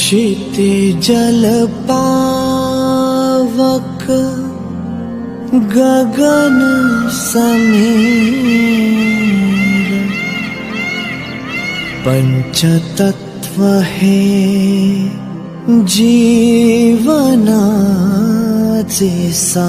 क्षिते जलपावक गगनसङ्गी पञ्चतत्त्वहे जीवनाचे सा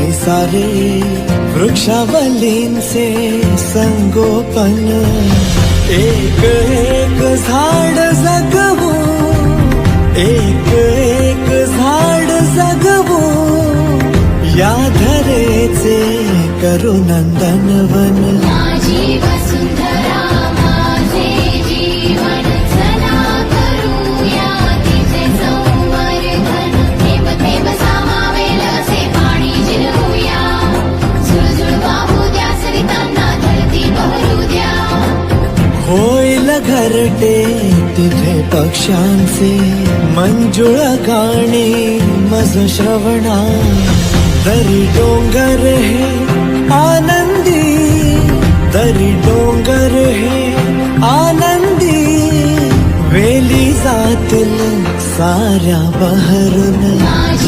सारे वृक्षावलींचे संगोपन एक एक झाड जगवू एक एक झाड जगवू या धरेचे करुनंदनवन घरटे तिथे मन जुड़ा गाने मज श्रवणा दरी डोंगर है आनंदी दरी डोंगर है आनंदी वेली सारा बहर में